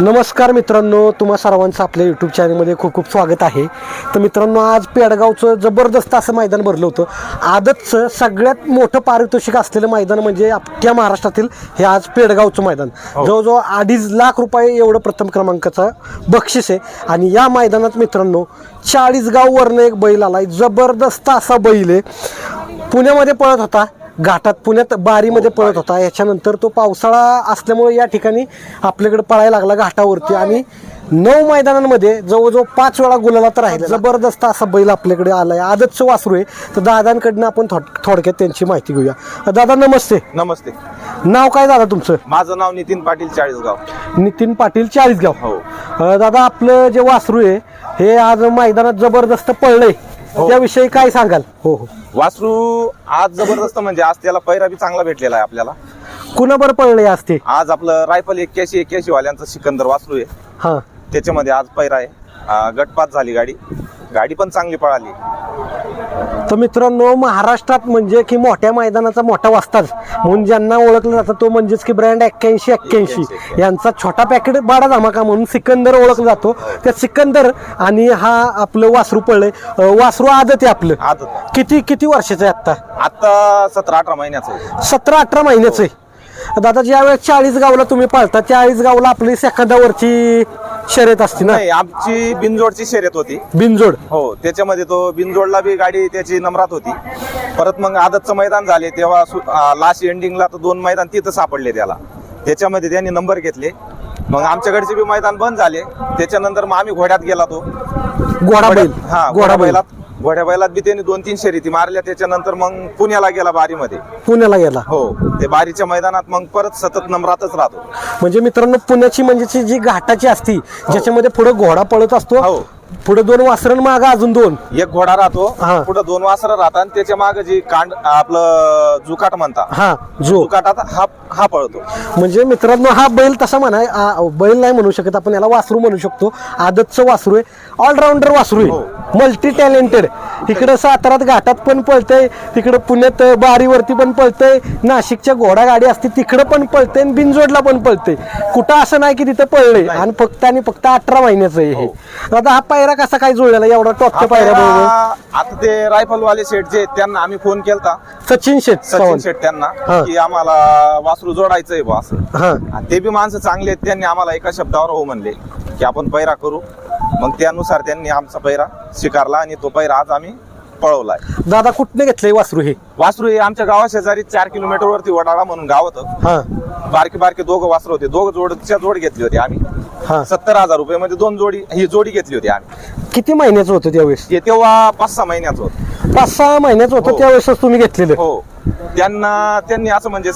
नमस्कार मित्रांनो तुम्हा सर्वांचं आपल्या यूट्यूब चॅनलमध्ये खूप खूप स्वागत आहे. तर मित्रांनो आज पेडगावचं जबरदस्त असं मैदान भरलं होतं. आदतचं सगळ्यात मोठं पारितोषिक असलेलं मैदान म्हणजे अख्ख्या महाराष्ट्रातील हे आज पेडगावचं मैदान. जवळजवळ अडीच लाख रुपये एवढं प्रथम क्रमांकाचं बक्षीस आहे. आणि या मैदानात मित्रांनो चाळीस गाववरनं एक बैल आलाय. जबरदस्त असा बैल आहे. पुण्यामध्ये पळत होता. घाटात पुण्यात बारीमध्ये पळत होता. याच्यानंतर तो पावसाळा असल्यामुळे या ठिकाणी आपल्याकडे पळायला लागला घाटावरती. आणि नऊ मैदानांमध्ये जवळजवळ पाच वेळा गुलाला राहिला जबरदस्त असा बैल आपल्याकडे आलाय. आदतचं वासरू आहे. तर दादांकडनं आपण थोड थोडक्यात त्यांची माहिती घेऊया. दादा नमस्ते. नमस्ते. नाव काय दादा तुमचं? माझं नाव नितीन पाटील चाळीसगाव. नितीन पाटील चाळीसगाव. हो. दादा आपलं जे वासरू आहे हे आज मैदानात जबरदस्त पळलंय. त्याविषयी काय सांगाल? हो हो. वासरू आज जबरदस्त म्हणजे आज त्याला पैरा बी चांगला भेटलेला आहे आपल्याला. कुणाबर पळलंय आज ते? आज आपलं रायफल एक्क्याऐंशी एक्क्याऐंशी वाल्यांचं सिकंदर वासरू आहे. हां. त्याच्यामध्ये आज पैरा आहे. गटपात झाली गाडी. गाडी पण चांगली पळाली. तर मित्रांनो महाराष्ट्रात म्हणजे की मोठ्या मैदानाचा मोठा वाजताच म्हणून ज्यांना ओळखलं जातं तो म्हणजेच की ब्रँड एक्क्याऐंशी एक्क्याऐंशी. यांचा छोटा पॅकेट बाडा धमाका म्हणून सिकंदर ओळखला जातो. त्या सिकंदर आणि हा आपलं वासरू पडलंय. अं, वासरू आदत आहे आपलं. किती किती वर्षाचं आहे आता आता सतरा अठरा महिन्याचं आहे. सतरा अठरा महिन्याचं आहे. दादा ज्या वेळेस चाळीस गावला तुम्ही पाळता चाळीस गावला आपली सेकंदावरची शर्यत असते ना? नाही आमची बिनजोडची शर्यत होती. बिनजोड? हो त्याच्यामध्ये तो बिनजोडला बी गाडी त्याची नम्रात होती. परत मग आदतचं मैदान झाले तेव्हा लास्ट एंडिंगला तर दोन मैदान तिथं सापडले त्याला. त्याच्यामध्ये त्यांनी नंबर घेतले. मग आमच्याकडचे बी मैदान बंद झाले. त्याच्यानंतर मग आम्ही घोड्यात गेला तो. घोडा बैल. हा घोडा बैलात घोड्या बैलात बी त्यांनी दोन तीन शर्यती मारल्या त्याच्यानंतर मग पुण्याला गेला बारीमध्ये. पुण्याला गेला? हो ते बारीच्या मैदानात मग परत सतत नंबरातच राहतो. म्हणजे मित्रांनो पुण्याची म्हणजे जी घाटाची असती ज्याच्यामध्ये पुढे घोडा पळत असतो हो. पुढे दोन वासरण माग अजून दोन. एक घोडा राहतो हा. पुढे दोन वासरं राहतात आणि त्याच्यामागे जी कांड आपलं जुकाट म्हणता हा जो. जुकाटात हा हा पळतो. म्हणजे मित्रांनो हा बैल तसा म्हणा आ, बैल नाही म्हणू शकत आपण याला वासरू म्हणू शकतो. आदतचं वासरू आहे ऑलराऊंडर वासरू हो. आहे. मल्टी टॅलेंटेड इकडं सातारात घाटात पण पळतंय तिकडं पुण्यात बारीवरती पण पळतंय नाशिकच्या घोडा गाडी असते तिकडं पण पळतंय आणि बिनजोडला पण पळतंय. कुठं असं नाही की तिथं पळलंय. आणि फक्त आणि फक्त अठरा महिन्याचं आहे हे. आता हा पायरा कसा काय जुळलेला? एवढा टॉपच्या पायऱ्या बरोबर आता ते रायफलवाले शेठ जे आहेत, त्यांना आम्ही फोन केलता. सचिन शेठ सचिन शेठ त्यांना हा. की आम्हाला वासरू जोडायचंय बा असं. हा. आणि ते बी माणसं चांगले आहेत त्यांनी आम्हाला एका शब्दावर हो म्हणले की आपण पैरा करू. मग त्यानुसार त्यांनी आमचा पैरा स्वीकारला आणि तो पैरा आज आम्ही पळवलाय. दादा कुठने घेतलंय वासरू हे? वासरू हे आमच्या गावा शेजारी चार किलोमीटर वरती वडाळा म्हणून गाव होतं. हा. बारके बारके दोघं वासरू होते. दोघं जोडच्या जोड घेतली होती आम्ही. हा. सत्तर हजार रुपये मध्ये दोन जोडी ही जोडी घेतली होती आम्ही. किती महिन्याचं होतं त्यावेळेस? हे तेव्हा पाच सहा महिन्याचं होतं. पाच सहा महिन्याचं होतं हो. त्यावेळेसच तुम्ही घेतलेलं? हो. त्यांना त्यांनी असं म्हणजे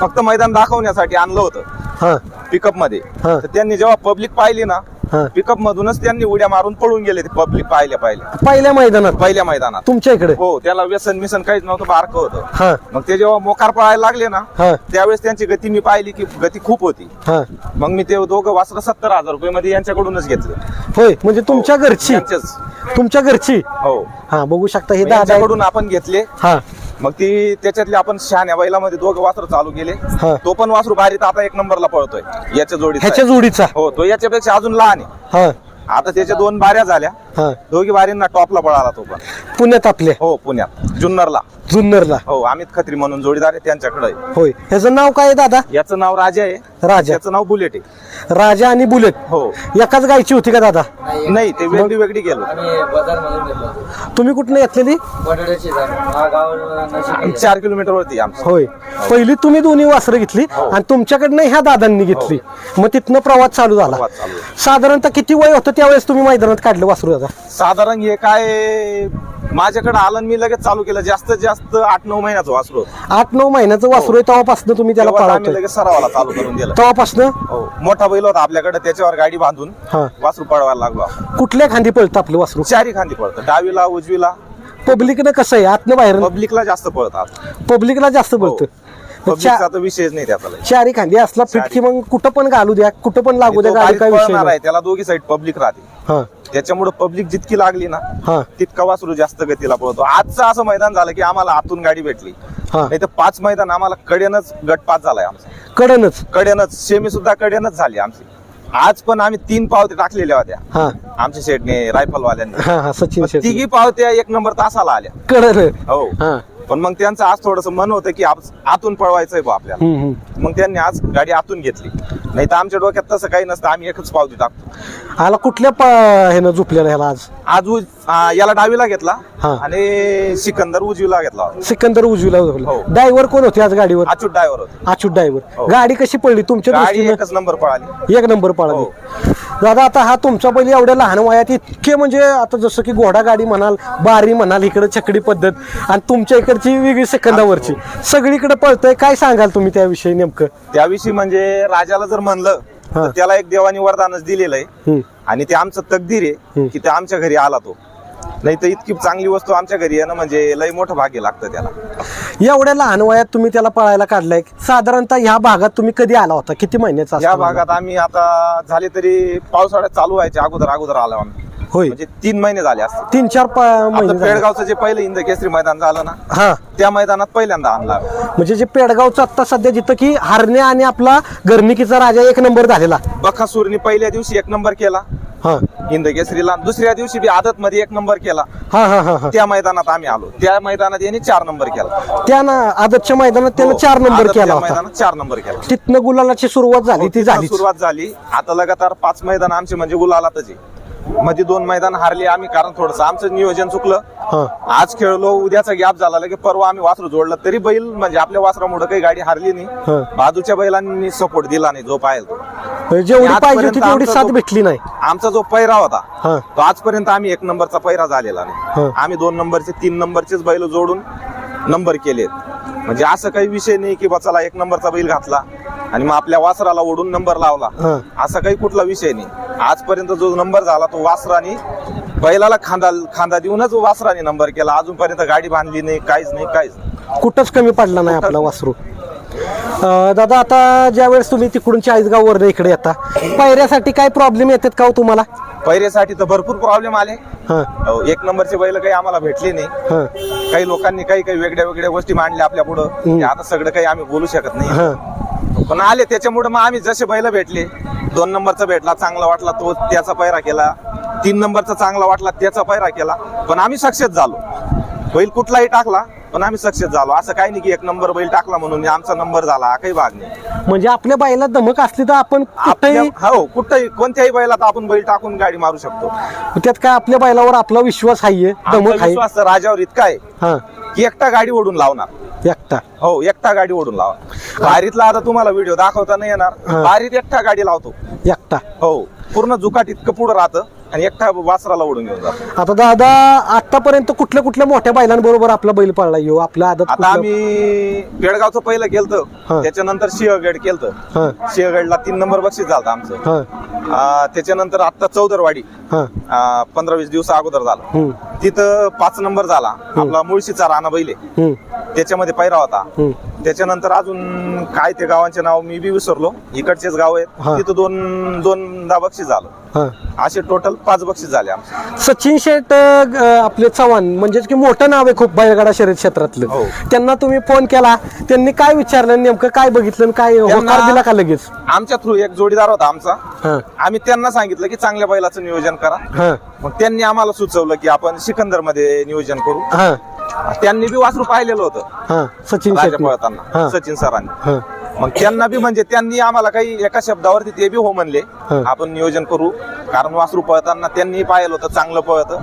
फक्त मैदान दाखवण्यासाठी आणलं होतं. हा. पिकअपमध्ये. हा. तर त्यांनी जेव्हा पब्लिक पाहिली ना हा. पिकअप मधूनच त्यांनी उड्या मारून पळून गेले पब्लिक पाहिल्या पाहिल्या. पहिल्या मैदानात? पहिल्या मैदानात. तुमच्या इकडे? हो त्याला व्यसन मिसन काहीच नव्हतं बारक होतं. हा. मग ते जेव्हा मोकार पळायला लागले ना हा. त्यावेळेस त्यांची गती मी पाहिली की गती खूप होती. हा. मग मी ते दोघं वासरं सत्तर हजार रुपये मध्ये यांच्याकडूनच घेतले. होय म्हणजे तुमच्या घरची? तुमच्या घरची? हो. हा बघू शकता हे दादा आहेत. यांच्याकडून आपण घेतले. हा. मग ती त्याच्यातले आपण शहाण्या बैलामध्ये दोघं वासरं चालू केले. हा. तो पण वासरू बारीत आता एक नंबरला पळतोय. याच्या ह्याच्या जोडीचा. हो तो याच्यापेक्षा अजून लहान आहे. हा. आता त्याच्या दोन बाऱ्या झाल्या. हा. दोघी बारींना टॉपला पळाला तो पण. पुण्यात आपल्या हो पुण्यात. जुन्नरला. जुन्नरला. हो अमित खत्री म्हणून जोडीदार आहे त्यांच्याकडे आहे. होय. ह्याचं नाव काय आहे दादा? याचं नाव राजा आहे. राजा. त्याचं नाव बुलेट आहे. राजा आणि बुलेट. हो. एकाच गायची होती का दादा? नाही ते वेगळी वेगळी गेलो. आम्ही बाजारमधून घेतलो तुम्ही कुठनं घेतलेली? बटाट्याची झाड हा गाव नाशिक चार किलोमीटर वरती आमचं. होय. पहिली तुम्ही दोन्ही वासरं घेतली आणि तुमच्याकडनं ह्या दादांनी घेतली. मग तिथनं प्रवास चालू झाला. प्रवास चालू आहे. साधारणतः किती वय होतं त्यावेळेस तुम्ही मैदानात काढलं वासरू दादा साधारण हे काय माझ्याकडे आलं आणि मी लगेच चालू केलं. जास्तीत जास्त आठ नऊ महिन्याचं वासरू. आठ नऊ महिन्याचं वासरू आहे तेव्हापासून तुम्ही त्याला तेव्हा आम्ही पळवतोय. लगेच सरावाला चालू करून दिलं. तेव्हापासून? हो. मोठा बैल होता आपल्याकडे त्याच्यावर गाडी बांधून हा. वासरू पळवायला लागलो आपण. कुठल्या खांदी पळतं आपलं वासरू? चारी खांदी पळतं. डावीला उजवीला. पब्लिकनं कसं आहे? आतनं बाहेर? पब्लिकला जास्त पळतात पब्लिकला जास्त पळतं. पब्लिकचा विषयच नाही त्याचा. चारी खांदी असला फिटकी मग कुठं पण घालू द्या कुठं पण लागू द्या गाडी काय विषय नाही. आहे त्याला दोघी साईड पब्लिक राहते हा. त्याच्यामुळे पब्लिक जितकी लागली ना हा. तितका वासरू जास्त गतीला पळतो. आजचं असं मैदान झालं की आम्हाला आतून गाडी भेटली. हा. नाही तर पाच मैदान आम्हाला कडेनच गट पाच झालाय आमचा. कडनच. कडेनच सेमी सुद्धा कडेनच झाली आमची. आज पण आम्ही तीन पावते टाकलेल्या होत्या. हा. आमच्या शेटने रायफलवाल्यांनी. हा हा सचिन तिघी पावत्या एक नंबर तासाला आल्या. हो. हा. पण मग त्यांचं आज थोडस मन होतं की आप- आतून पळवायचंय बा आपल्याला. हम्म, हम्म. मग त्यांनी आज गाडी आतून घेतली. नाही तर आमच्या डोक्यात तसं काही नसतं आम्ही एकच पावती टाकतो आला कुठल्या प- ह्यानं झोपलेला ह्याला आज? आज उज- आ, याला डावीला घेतला हा. आणि सिकंदर उजवीला घेतला होता. सिकंदर उजवीला झोपला हो. ड्रायव्हर कोण होते आज गाडीवर? अचूक ड्रायव्हर होते. अच्युत ड्रायव्हर हो. गाडी कशी पडली? तुमच्या गाडी दृष्टीनं? एकच नंबर पळाली. एक नंबर पळाली. हो. दादा आता हा तुमचा बैल एवढ्या लहान वयात इतके म्हणजे आता जसं की घोडा गाडी म्हणाल बारी म्हणाल इकडे छकडी पद्धत. आणि तुमच्या इकडची वेगळी सेकंदावरची. सगळीकडे पळतंय. काय सांगाल तुम्ही त्याविषयी नेमकं? त्याविषयी म्हणजे राजाला जर म्हणलं हा. त्याला एक देवानी वरदानच दिलेलं आहे. हम्म. आणि ते आमचं तकदीर आहे. की ते आमच्या घरी आला तो. नाही तर इतकी चांगली वस्तू आमच्या घरी येणं म्हणजे लय मोठं भाग्य लागतं त्याला. एवढ्या लहान वयात तुम्ही त्याला पळायला काढलाय. साधारणतः ह्या भागात तुम्ही कधी आला होता? किती महिन्याचा या असताना? भागात आम्ही आता झाले तरी पावसाळ्यात चालू व्हायचे अगोदर अगोदर आलो आम्ही. होय. म्हणजे तीन महिने झाले असते तीन चार प- महिने झाले. पेडगावचं जे पहिलं इंद केसरी मैदान झालं ना हा. त्या मैदानात पहिल्यांदा आणला. म्हणजे जे पेडगावचं आता सध्या जिथं की हरणे आणि आपला गर्निकीचा राजा एक नंबर झालेला. बकासूरनी पहिल्या दिवशी एक नंबर केला. हा. हिंद केसरीला दुसऱ्या दिवशी बी आदत मध्ये एक नंबर केला. हा हा हा हा. त्या मैदानात आम्ही आलो. त्या मैदानात यांनी चार नंबर केला. त्या ना आदतच्या मैदानात त्यानं हो, चार नंबर आदत केला त्या होता. मैदानात चार नंबर केला. तिथनं गुलालाची सुरुवात झाली ती तिथं झाली सुरुवात झाली. आता लगातार पाच मैदान आमचे म्हणजे गुलालातच आहे. मध्ये दोन मैदान हारले आम्ही कारण थोडस आमचं नियोजन चुकलं. आज खेळलो उद्याचा गॅप झाला लगे परवा आम्ही वासरू जोडलं. तरी बैल म्हणजे आपल्या वासरामुळे काही गाडी हारली. नाही. बाजूच्या बैलांनी सपोर्ट दिला नाही जो पाहिजे तो. म्हणजे जेवढी पाहिजे तेवढी साथ भेटली नाही. आमचा जो पैरा होता तो आजपर्यंत आम्ही एक नंबरचा पैरा झालेला. नाही. आम्ही दोन नंबरचे तीन नंबरचेच बैल जोडून नंबर केलेत. म्हणजे असं काही विषय नाही की बा चला एक नंबरचा बैल घातला. आणि मग आपल्या वासराला ओढून नंबर लावला. हा. असा काही कुठला विषय नाही. आजपर्यंत जो नंबर झाला तो वासराने बैलाला खांदा खांदा देऊनच वासराने नंबर केला. अजूनपर्यंत गाडी बांधली नाही काहीच नाही काहीच नाही. कुठंच कमी पडला नाही आपला वासरू. अं, दादा आता ज्या वेळेस तुम्ही तिकडून चाळीसगाव वरनं इकडे येता पायऱ्यासाठी काय प्रॉब्लेम येतात का हो तुम्हाला? पैरेसाठी तर भरपूर प्रॉब्लेम आले. हा. अहो, एक नंबरचे बैल काही आम्हाला भेटले नाही. हा. काही लोकांनी काही काही वेगळ्या वेगळ्या गोष्टी मांडल्या आपल्या पुढं. आता सगळं काही आम्ही बोलू शकत नाही. हा. पण आले त्याच्यामुळे मग आम्ही जसे बैल भेटले दोन नंबरचा भेटला चांगला वाटला तो त्याचा पैरा केला. तीन नंबरचा चांगला वाटला त्याचा पैरा केला. पण आम्ही सक्सेस झालो. बैल कुठलाही टाकला पण आम्ही सक्सेस झालो. असं काही नाही की एक नंबर बैल टाकला म्हणून आमचा नंबर झाला हा काही भाग नाही. म्हणजे आपल्या बाईला धमक असली तर आपण कुठेही हो कुठंही कोणत्याही बैलात आपण बैल टाकून गाडी मारू शकतो. त्यात काय आपल्या बैलावर आपला विश्वास आहे आमचा धमक आहे विश्वास तर राजावर इतका आहे हा. की एकटा गाडी ओढून लावणार. एकटा. हो एकटा गाडी ओढून लावा. बारीतला आता तुम्हाला व्हिडिओ दाखवता नाही येणार. बारीत एकटा गाडी लावतो. एकटा. हो पूर्ण जुकाट इतकं पुढं राहतं. आणि एकटा वासराला ओढून घेऊन जातो. आता दादा आतापर्यंत कुठल्या कुठल्या मोठ्या बैलांबरोबर आपला बैल पळला? येऊ आपला आदत आता? आम्ही पेडगावचं पहिलं केलं हा. त्याच्यानंतर सिंहगड केलं हा. सिंहगडला तीन नंबर बक्षीस झालं आमचं. हा. आ, त्याच्यानंतर आता चौदरवाडी. हा. पंधरा वीस दिवस अगोदर झालं. हम्म. तिथं पाच नंबर झाला. आपला मुळशीचा राणा बैले हम्म. त्याच्यामध्ये पैरा होता. हम्म. त्याच्यानंतर अजून काय ते गावांचे नाव मी बी विसरलो. इकडचेच गाव हा. आहेत तिथं दोन दोनदा बक्षीस झालं. हा. असे टोटल पाच बक्षीस झाले आमचे. सचिन शेट अं, आपले चव्हाण म्हणजेच की मोठं नाव आहे खूप बैलगाडा शर्यत क्षेत्रातलं. हो. त्यांना तुम्ही फोन केला. त्यांनी काय विचारलं नेमकं काय बघितलं आणि काय त्यांना- होकार दिला का लगेच? आमच्या थ्रू एक जोडीदार होता आमचा. हा. आम्ही त्यांना सांगितलं की चांगल्या बैलाचं नियोजन करा. हा. मग त्यांनी आम्हाला सुचवलं की आपण सिकंदरमध्ये नियोजन करू. हा. त्यांनी बी वासरू पाहिलेलं होतं. हा सचिन राजा शेट पळताना हा. सचिन सरांनी मग त्यांना बी म्हणजे त्यांनी आम्हाला काही एका शब्दावरती ते बी हो म्हणले. आपण नियोजन करू. कारण वासरू पळताना त्यांनी पाहिलं होतं चांगलं पळतं.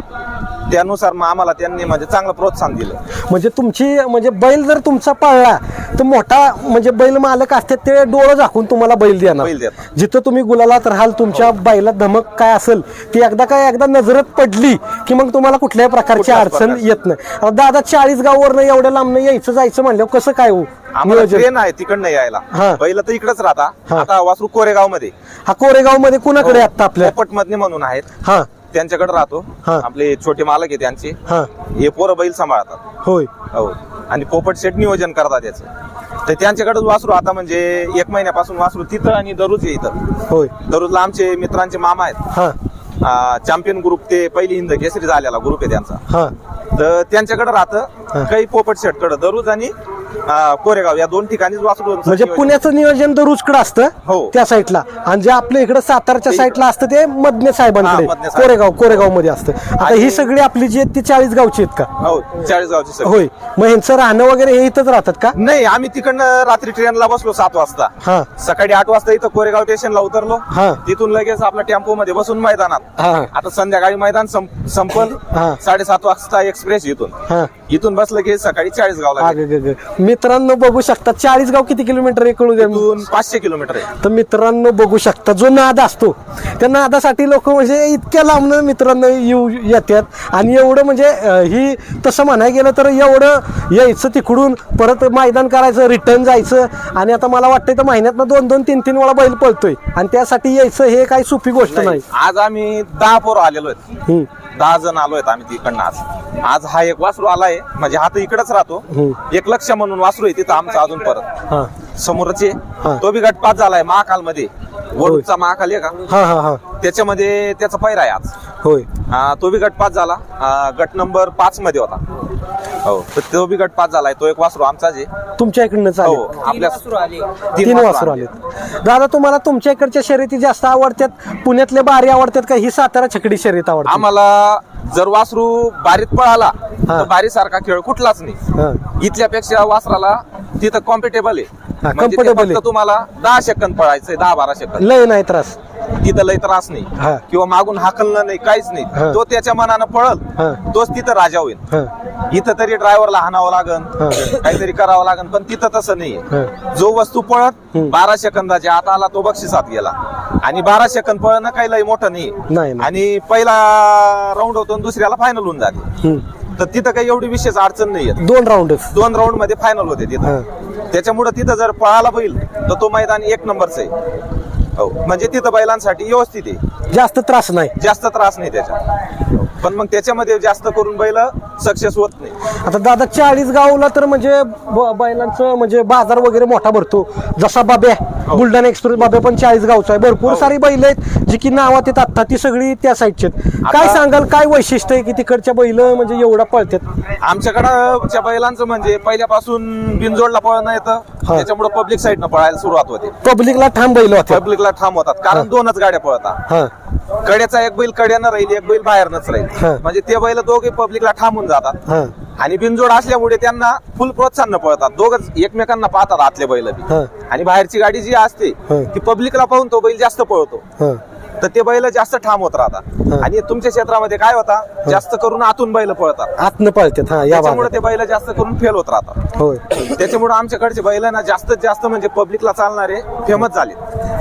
त्यानुसार मग आम्हाला त्यांनी म्हणजे चांगलं प्रोत्साहन दिलं. म्हणजे तुमची म्हणजे बैल जर तुमचा पळला तर मोठा म्हणजे बैल मालक असतात ते डोळं झाकून तुम्हाला बैल देणार. बैल देतात. जिथं तुम्ही गुलालात राहाल तुमच्या बैलात धमक काय असेल ती एकदा काय एकदा नजरत पडली की मग तुम्हाला कुठल्याही प्रकारची कुठल्याच अडचण प्रकारची. येत नाही. आता दादा चाळीस गावावरनं एवढ्या लांबनं यायचं जायचं म्हणल्यावर कसं काय हो? आम्हाला नियोजन? ट्रेन आहे तिकडनं यायला. हा. बैल तर इकडेच राहता हा. आता वासरू कोरेगावमध्ये हा कोरेगावमध्ये कुणाकडे आता आपल्या? पोपट म्हणून आहेत. हा. त्यांच्याकडे राहतो. हा. आपले छोटे मालक आहे त्यांचे. हा. हे पोरं बैल सांभाळतात. होय. हो. आणि पोपट शेट नियोजन करतात त्याचं तर त्यांच्याकडेच वासरू आता म्हणजे एक महिन्यापासून वासरू तिथं आणि दररोज आहे इथं. होय. दररोजला आमचे मित्रांचे मामा आहेत. चॅम्पियन ग्रुप ते पहिली हिंद केसरी झालेला ग्रुप आहे त्यांचा. हा. तर त्यांच्याकडे राहतं काही पोपट शेटकडे दररोज आणि अं, कोरेगाव या दोन ठिकाणीच वासरू म्हणजे पुण्याचं नियोजन दरुजकडे असतं हो. त्या साईडला. आणि जे आपल्या इकडे सातारच्या साईडला असतं ते मदने साहेबांकडे. हा, मदने साहेब. कोरेगाव कोरेगावमध्ये असतं. आता ही सगळी आपली जी आहेत ती चाळीस गावची आहेत का? हो चाळीस गावची सर होय. मग ह्यांचं राहणं वगैरे हे इथंच राहतात का? नाही आम्ही तिकडनं रात्री ट्रेनला बसलो सात वाजता. हा. सकाळी आठ वाजता इथं कोरेगाव स्टेशनला उतरलो. हा. तिथून लगेच आपल्या टेम्पो मध्ये बसून मैदानात. हा. आता संध्याकाळी मैदान संप- संपल. हा. साडेसात वाजता एक्सप्रेस इथून. हा. इथून बसलं की सकाळी चाळीस गावला अगं, गं, गं. मित्रांनो बघू शकता चाळीस गाव किती किलोमीटर आहे कळू द्या इथून पाचशे किलोमीटर आहे. तर मित्रांनो बघू शकता जो नाद असतो त्या नादासाठी लोक म्हणजे इतक्या लांबनं मित्रांनो येऊ येतात. आणि एवढं म्हणजे अं, ही तसं म्हणाय गेलं तर एवढं यायचं तिकडून परत मैदान करायचं रिटर्न जायचं. आणि आता मला वाटतं तर महिन्यातनं दोन दोन तीन तीन वेळा बैल पळतोय. आणि त्यासाठी यायचं हे काही सोपी गोष्ट नाही. आज आम्ही दहा पोरं आलेलो आहेत. हम्म, दहा जण आलो आहेत आम्ही तिकडनं आज. आज हा एक वासरू आलाय म्हणजे हा तर इकडेच राहतो. हम्म. एक लक्ष म्हणून वासरू आहे तिथं आमचा अजून परत. हा. समोरचे हा. तो बी गटपात झालाय महाकाल मध्ये वडूचा महाकाल आहे का? हा हा हा. त्याच्यामध्ये त्याचा पैरा आहे आज. होय. हा, तो बी गट पास झाला. हा, गट नंबर पाच मध्ये होता. हो तर तो बी गट पास झालाय. तो एक वासरू आमचाच आहे. तुमच्या इकडनं हो चालेल आपल्या आली. तीन वासरू वासरू आले. दादा तुम्हाला तुमच्या इकडच्या शर्यती जास्त आवडतात? पुण्यातले बारी आवडतात का? ही सातारा छकडी शर्यत आवडते. आम्हाला जर वासरू बारीत पळाला. तर बारी सारखा खेळ कुठलाच नाही. हा. इथल्यापेक्षा वासराला तिथं कॉम्पिटेबल आहे. हा, म्हणजे ते comfortable फक्त आहे. तुम्हाला दहा सेकंद पळायचंय दहा बारा सेकंद. लय नाही त्रास. तिथं लय त्रास नाही. किंवा मागून हाकलणं नाही काहीच हा. नाही तो त्याच्या मनानं हा. पळल तोच तिथं राजा होईल इथं तरी ड्रायव्हरला हाणावं लागन हा. काहीतरी करावं लागन पण तिथं तसं नाहीये हा. जो वस्तू पळत हम्म. बारा सेकंदाच्या आत आला तो बक्षिसात गेला आणि बारा सेकंद पळणं काही लय मोठं नाही, नाही नाही. आणि पहिला राऊंड होतो आणि दुसऱ्याला फायनल होऊन जाते हम्म. तर तिथं काही एवढी विशेष अडचण नाहीये दोन राऊंडच दोन राऊंडमध्ये फायनल होते तिथं त्याच्यामुळे तिथं जर पळाला बैल तर तो मैदान एक नंबरचं आहे हो. म्हणजे तिथं बैलांसाठी व्यवस्थित आहे. जास्त त्रास नाही. जास्त त्रास नाही त्याच्यात. पण मग त्याच्यामध्ये जास्त करून बैल सक्सेस होत नाही. आता दादा चाळीस गावला तर म्हणजे ब- बैलांचं म्हणजे बाजार वगैरे मोठा भरतो. जसा बाब्या बुलढाणा एक्सप्रेस बाब्या पण चाळीस गावचा आहे. भरपूर हो. सारी बैल आहेत जी की नावात येत आता ती सगळी त्या साईडची आहेत. काय आता- सांगाल काय वैशिष्ट्य आहे की तिकडच्या बैल म्हणजे एवढा पळतात आमच्याकडच्या बैलांचं म्हणजे पहिल्यापासून बिनजोडला पळणं येतं. त्याच्यामुळे पब्लिक साईडनं पळायला सुरुवात होते. पब्लिकला ठाम बैल होते पब्लिकला ठाम होतात. कारण दोनच गाड्या पळतात. हा. कड्याचा एक बैल कड्यानं राहील एक बैल बाहेरनच हा. राहील म्हणजे ते बैल दोघे पब्लिकला ठामून जातात. हा. आणि बिनजोड असल्यामुळे त्यांना फुल प्रोत्साहन पळतात. दोघच एकमेकांना पाहतात आतले बैल बी. हा. आणि बाहेरची गाडी जी असते हा. ती पब्लिकला पाहून तो बैल जास्त पळतो. हा. तर ते बैल जास्त ठाम होत राहतात. हा. आणि तुमच्या क्षेत्रामध्ये काय होता? जास्त करून आतून बैल पळतात. आतनं पळतात हा या त्याच्यामुळे भागात ते बैल जास्त करून फेल होत राहतात. होय. त्याच्यामुळे आमच्याकडचे बैल ना जास्तीत जास्त म्हणजे पब्लिकला चालणारे फेमस झाले.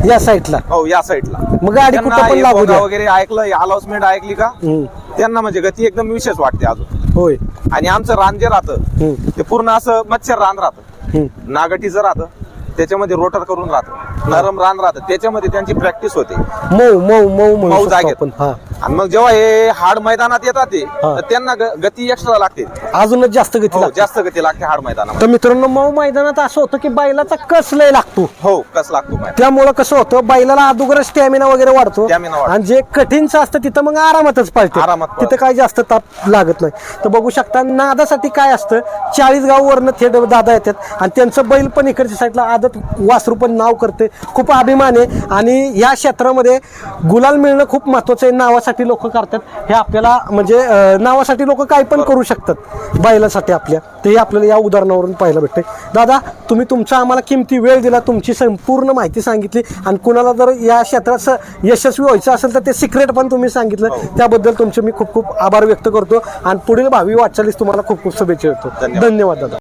या साईडला हो या साईडला मग गाडी त्यांना कुठं पण लागू बोगा द्या. वगैरे ऐकलं अनाउन्समेंट ऐकली का? हम्म. त्यांना म्हणजे गती एकदम विशेष वाटते अजून. होय. आणि आमचं रान जे राहतं. ते पूर्ण असं मच्छर रान राहतं. नागटीचं राहतं त्याच्यामध्ये रोटर करून राहतं. नरम रान राहतं त्याच्यामध्ये त्यांची प्रॅक्टिस होते. मऊ मऊ मऊ मऊ जागेत. हा. आणि मग जेव्हा हे हाड मैदानात येतात ते. तर त्यांना ग- गती एक्स्ट्रा लागते. अजूनच जास्त गती हो लागते. जास्त गती लागते हाड मैदानात तर मित्रांनो मऊ मैदानात असं होतं की बैलाचा कस लय लागतो? हो कस लागतो मैदान. त्यामुळं कसं होतं बैलाला अगोदर स्टॅमिना वगैरे वाढतो Stamina वाढतो. आणि जे कठीणचं असतं तिथं मग आरामातच पळते आरामात पळते. तिथं काही जास्त ताप लागत नाही. तर बघू शकता नादासाठी काय असतं चाळीस गाववरनं थेट दादा येतात आणि त्यांचं बैल पण इकडच्या साईडला आदत वासरू पण नाव करते. खूप अभिमान आहे. आणि या क्षेत्रामध्ये गुलाल मिळणं खूप महत्वाचं आहे. नावासाठी लोक करतात हे आपल्याला म्हणजे नावासाठी लोक काय पण करू शकतात बैलासाठी आपल्या. ते आपल्याला या उदाहरणावरून पाहायला भेटते दादा तुम्ही तुमचा आम्हाला किमती वेळ दिला तुमची संपूर्ण माहिती सांगितली. आणि कुणाला जर या क्षेत्रात यशस्वी व्हायचं असेल तर ते सिक्रेट पण तुम्ही सांगितलं. त्याबद्दल तुमचे मी खूप खूप आभार व्यक्त करतो. आणि पुढील भावी वाटचालीस तुम्हाला खूप खूप शुभेच्छा देतो. धन्यवाद दादा.